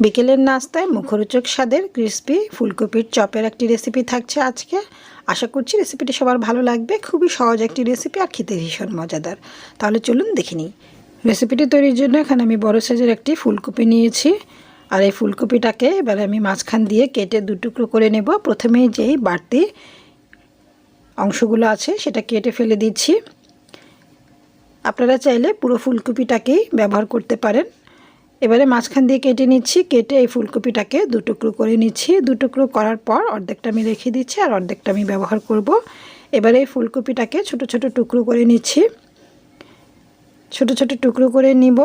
বিকেলের নাস্তায় মুখরোচক স্বাদের ক্রিস্পি ফুলকপির চপের একটি রেসিপি থাকছে আজকে। আশা করছি রেসিপিটি সবার ভালো লাগবে। খুবই সহজ একটি রেসিপি আর খেতে ভীষণ মজাদার। তাহলে চলুন দেখে নিই। রেসিপিটি তৈরির জন্য এখানে আমি বড় সাইজের একটি ফুলকপি নিয়েছি। আর এই ফুলকপিটাকে এবার আমি মাঝখান দিয়ে কেটে দু টুকরো করে নেব। প্রথমেই যেই বাড়তি অংশগুলো আছে সেটা কেটে ফেলে দিচ্ছি। আপনারা চাইলে পুরো ফুলকপিটাকেই ব্যবহার করতে পারেন। এবারে মাঝখান দিয়ে কেটে নিচ্ছি, কেটে এই ফুলকপিটাকে দু টুকরো করে নিচ্ছি। দু টুকরো করার পর অর্ধেকটা আমি রেখে দিচ্ছি আর অর্ধেকটা আমি ব্যবহার করব। এবারে এই ফুলকপিটাকে ছোট ছোট টুকরো করে নিচ্ছি। ছোট ছোট টুকরো করে নিব।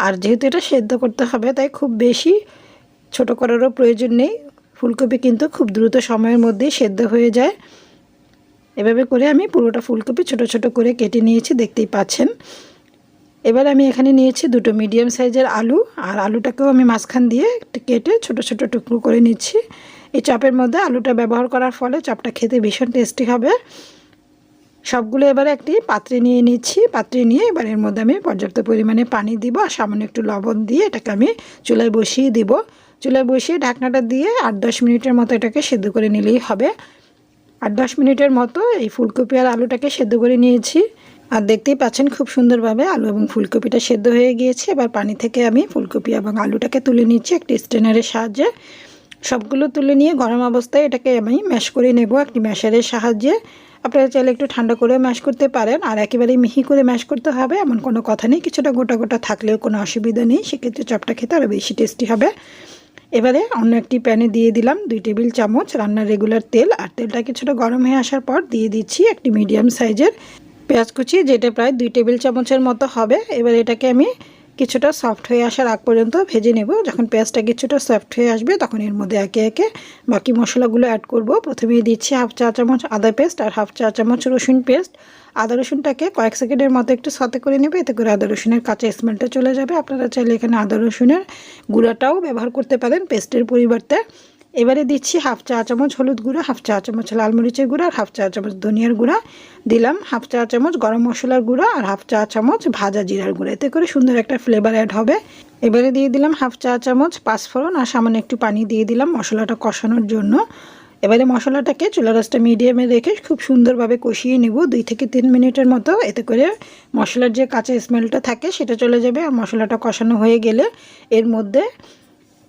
আর যেহেতু এটা সেদ্ধ করতে হবে, তাই খুব বেশি ছোট করারও প্রয়োজন নেই। ফুলকপি কিন্তু খুব দ্রুত সময়ের মধ্যেই সেদ্ধ হয়ে যায়। এভাবে করে আমি পুরোটা ফুলকপি ছোট ছোট করে কেটে নিয়েছি, দেখতেই পাচ্ছেন। এবার আমি এখানে নিয়েছি দুটো মিডিয়াম সাইজের আলু, আর আলুটাকেও আমি মাঝখান দিয়ে কেটে ছোট ছোট টুকরো করে নিচ্ছি। এই চপের মধ্যে আলুটা ব্যবহার করার ফলে চপটা খেতে ভীষণ টেস্টি হবে। সবগুলো এবারে একটি পাত্রে নিয়ে নিচ্ছি। পাত্রে নিয়ে এবার এর মধ্যে আমি পর্যাপ্ত পরিমাণে পানি দিব, আর সামান্য একটু লবণ দিয়ে এটাকে আমি চুলায় বসিয়ে দিব। চুলায় বসিয়ে ঢাকনাটা দিয়ে আট, দশ মিনিটের মতো এটাকে সেদ্ধ করে নিলেই হবে। আট, দশ মিনিটের মতো এই ফুলকপি আর আলুটাকে সেদ্ধ করে নিয়েছি। আর দেখতেই পাচ্ছেন খুব সুন্দরভাবে আলু এবং ফুলকপিটা সেদ্ধ হয়ে গিয়েছে। এবার পানি থেকে আমি ফুলকপি এবং আলুটাকে তুলে নিচ্ছি একটি স্টেনারের সাহায্যে। সবগুলো তুলে নিয়ে গরম অবস্থায় এটাকে আমি ম্যাশ করে নেব একটি ম্যাশারের সাহায্যে। আপনারা চাইলে একটু ঠান্ডা করে ম্যাশ করতে পারেন আর একেবারে মিহি করে ম্যাশ করতে হবে, এমন কোনো কথা নেই। কিছুটা গোটা গোটা থাকলেও কোনো অসুবিধা নেই, সেক্ষেত্রে চপটা খেতে আরও বেশি টেস্টি হবে। এবারে অন্য একটি প্যানে দিয়ে দিলাম দুই টেবিল চামচ রান্নার রেগুলার তেল। আর তেলটা কিছুটা গরম হয়ে আসার পর দিয়ে দিচ্ছি একটি মিডিয়াম সাইজের পেঁয়াজ কুচি, যেটা প্রায় দুই টেবিল চামচের মতো হবে। এবার এটাকে আমি কিছুটা সফট হয়ে আসার আগ পর্যন্ত ভেজে নেব। যখন পেঁয়াজটা কিছুটা সফট হয়ে আসবে, তখন এর মধ্যে একে একে বাকি মশলাগুলো অ্যাড করব। প্রথমেই দিচ্ছি হাফ চা চামচ আদা পেস্ট আর হাফ চা চামচ রসুন পেস্ট আদা রসুনটাকে কয়েক সেকেন্ডের মতো একটু সাথে করে নেবে। এতে করে আদা রসুনের কাঁচা স্মেলটা চলে যাবে। আপনারা চাইলে এখানে আদা রসুনের গুঁড়াটাও ব্যবহার করতে পারেন। পেস্টের পরিবর্তে এবারে দিচ্ছি হাফ চা চামচ হলুদ গুঁড়া, হাফ চা চামচ লাল মরিচের গুঁড়া, আর হাফ চা চামচ ধনিয়ার গুঁড়া। দিলাম হাফ চা চামচ গরম মশলার গুঁড়া আর হাফ চা চামচ ভাজা জিরার গুঁড়া। এতে করে সুন্দর একটা ফ্লেভার অ্যাড হবে। এবারে দিয়ে দিলাম হাফ চা চামচ পাঁচফোড়ন আর সামান্য একটু পানি দিয়ে দিলাম মশলাটা কষানোর জন্য। এবারে মশলাটাকে চুলা রসটা মিডিয়ামে রেখে খুব সুন্দরভাবে কষিয়ে নেব দুই থেকে তিন মিনিটের মতো। এতে করে মশলার যে কাঁচা স্মেলটা থাকে সেটা চলে যাবে আর মশলাটা কষানো হয়ে গেলে এর মধ্যে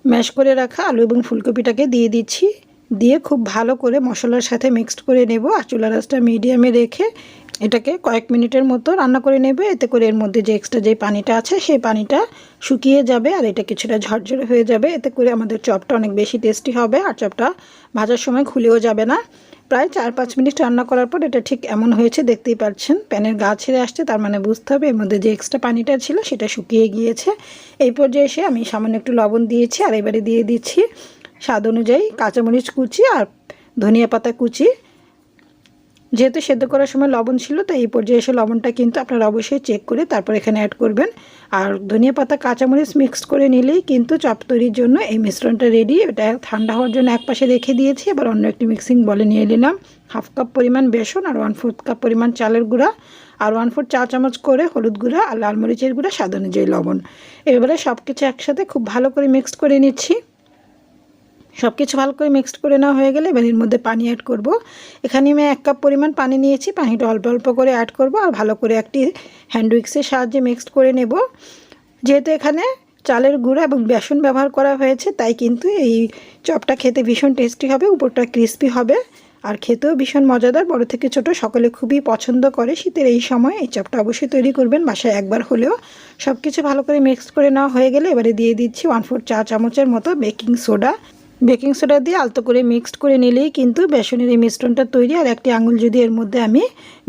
ম্যাশ করে রাখা আলু এবং ফুলকপিটাকে দিয়ে দিচ্ছি। দিয়ে খুব ভালো করে মশলার সাথে মিক্সড করে নেব। আর চুলা রাসটা মিডিয়ামে রেখে এটাকে কয়েক মিনিটের মতো রান্না করে নেবে। এতে করে এর মধ্যে যে এক্সট্রা যে পানিটা আছে, সেই পানিটা শুকিয়ে যাবে আর এটা কিছুটা ঝরঝরে হয়ে যাবে। এতে করে আমাদের চপটা অনেক বেশি টেস্টি হবে। আর চপটা ভাজার সময় খুলেও যাবে না। প্রায় চার পাঁচ মিনিট রান্না করার পর এটা ঠিক এমন হয়েছে, দেখতেই পাচ্ছেন প্যানের গা ছেড়ে আসছে, তার মানে বুঝতে হবে এর মধ্যে যে এক্সট্রা পানিটা ছিল সেটা শুকিয়ে গিয়েছে। এই পর্যায়ে এসে আমি সামান্য একটু লবণ দিয়েছি, আর এবারে দিয়ে দিচ্ছি। স্বাদ অনুযায়ী কাঁচামরিচ কুচি আর ধনিয়া পাতা কুচি। যেহেতু সেদ্ধ করার সময় লবণ ছিল তাই এই পর্যায়ে এসে লবণটা কিন্তু আপনারা অবশ্যই চেক করে তারপর এখানে অ্যাড করবেন। আর ধনিয়া পাতা, কাঁচামরিচ মিক্সড করে নিলেই কিন্তু চপ তৈরির জন্য এই মিশ্রণটা রেডি এটা ঠান্ডা হওয়ার জন্য এক পাশে রেখে দিয়েছি, এবার অন্য একটি মিক্সিং বলে নিয়ে নিলাম। হাফ কাপ পরিমাণ বেসন আর ওয়ান ফোর্থ কাপ পরিমাণ চালের গুঁড়া। আর ওয়ান ফোর্থ চা চামচ করে হলুদ গুঁড়া আর লাল মরিচের গুঁড়া, স্বাদ অনুযায়ী লবণ। এবারে সব কিছু একসাথে খুব ভালো করে মিক্সড করে নিচ্ছি। সব কিছু ভালো করে মিক্সড করে নেওয়া হয়ে গেলে এবার এর মধ্যে পানি অ্যাড করব। এখানে আমি এক কাপ পরিমাণ পানি নিয়েছি, পানিটা অল্প অল্প করে অ্যাড করব আর ভালো করে একটি হ্যান্ড উইক্সের সাহায্যে মিক্সড করে নেব। যেহেতু এখানে চালের গুঁড়া এবং বেসন ব্যবহার করা হয়েছে, তাই কিন্তু এই চপটা খেতে ভীষণ টেস্টি হবে, উপরটা ক্রিস্পি হবে আর খেতেও ভীষণ মজাদার। বড় থেকে ছোট সকলে খুবই পছন্দ করে। শীতের এই সময় এই চপটা অবশ্যই তৈরি করবেন, বাসায় একবার হলেও। সব কিছু ভালো করে মিক্সড করে নেওয়া হয়ে গেলে এবারে দিয়ে দিচ্ছি ওয়ান ফোর চা চামচের মতো বেকিং সোডা বেকিং সোডা দিয়ে আলতো করে মিক্সড করে নিলেই কিন্তু বেসনের এই মিশ্রণটা তৈরি আর একটি আঙুল যদি এর মধ্যে আমি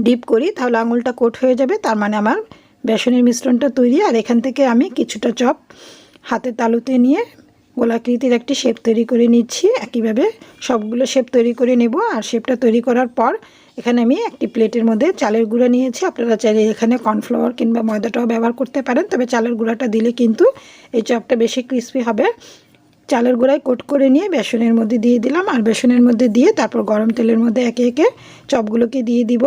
ডিপ করি তাহলে আঙুলটা কোট হয়ে যাবে, তার মানে আমার বেসনের মিশ্রণটা তৈরি। আর এখান থেকে আমি কিছুটা চপ হাতে তালুতে নিয়ে গোলাকৃতির একটি শেপ তৈরি করে নিচ্ছি। একইভাবে সবগুলো শেপ তৈরি করে নেব আর শেপটা তৈরি করার পর এখানে আমি একটি প্লেটের মধ্যে চালের গুঁড়া নিয়েছি। আপনারা চাইলে এখানে কর্নফ্লাওয়ার কিংবা ময়দাটাও ব্যবহার করতে পারেন, তবে চালের গুঁড়াটা দিলে কিন্তু এই চপটা বেশি ক্রিস্পি হবে। চালের গুঁড়ায় কোট করে নিয়ে বেসনের মধ্যে দিয়ে দিলাম আর বেসনের মধ্যে দিয়ে তারপর গরম তেলের মধ্যে একে একে চপগুলোকে দিয়ে দিব।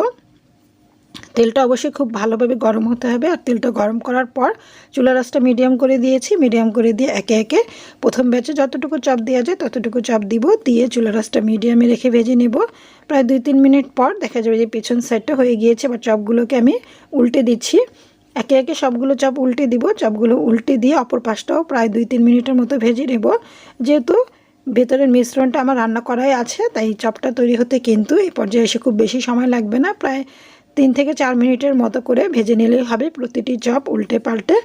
তেলটা অবশ্যই খুব ভালোভাবে গরম হতে হবে আর তেলটা গরম করার পর চুলা রাসটা মিডিয়াম করে দিয়েছি। মিডিয়াম করে দিয়ে একে একে প্রথম ব্যাচে যতটুকু চাপ দেওয়া যায় ততটুকু চাপ দিব। দিয়ে চুলা রাসটা মিডিয়ামে রেখে ভেজে নেব। প্রায় দুই তিন মিনিট পর দেখা যাবে যে পেছন সাইডটা হয়ে গিয়েছে বা চপগুলোকে আমি উল্টে দিচ্ছি। একে একে সবগুলো চপ উল্টে দিব, চপগুলো উল্টে দিয়ে অপর পাশটাও প্রায় দুই তিন মিনিটের মতো ভেজে নেব। যেহেতু ভেতরের মিশ্রণটা আমার রান্না করাই আছে, তাই চপটা তৈরি হতে কিন্তু এই পর্যায়ে এসে খুব বেশি সময় লাগবে না। প্রায় তিন থেকে চার মিনিটের মতো করে ভেজে নিলেই হবে প্রতিটি চপ উল্টে পাল্টে।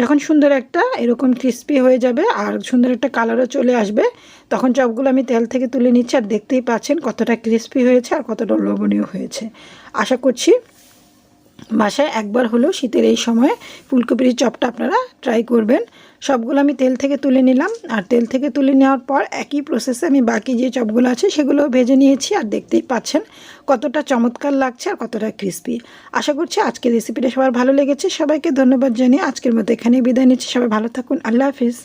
যখন সুন্দর একটা এরকম ক্রিস্পি হয়ে যাবে আর সুন্দর একটা কালারও চলে আসবে, তখন চপগুলো আমি তেল থেকে তুলে নিচ্ছি আর দেখতেই পাচ্ছেন কতটা ক্রিস্পি হয়েছে আর কতটা লবণীয় হয়েছে। আশা করছি বাসায় একবার হলেও শীতের এই সময়ে ফুলকপির চপটা আপনারা ট্রাই করবেন। সবগুলো আমি তেল থেকে তুলে নিলাম। আর তেল থেকে তুলে নেওয়ার পর একই প্রসেসে আমি বাকি যে চপগুলো আছে সেগুলো ভেজে নিয়েছি আর দেখতেই পাচ্ছেন কতটা চমৎকার লাগছে আর কতটা ক্রিস্পি আশা করছি আজকের রেসিপিটা সবার ভালো লেগেছে। সবাইকে ধন্যবাদ জানিয়ে আজকের মতো এখানেই বিদায় নিচ্ছি। সবাই ভালো থাকুন। আল্লাহ হাফিজ।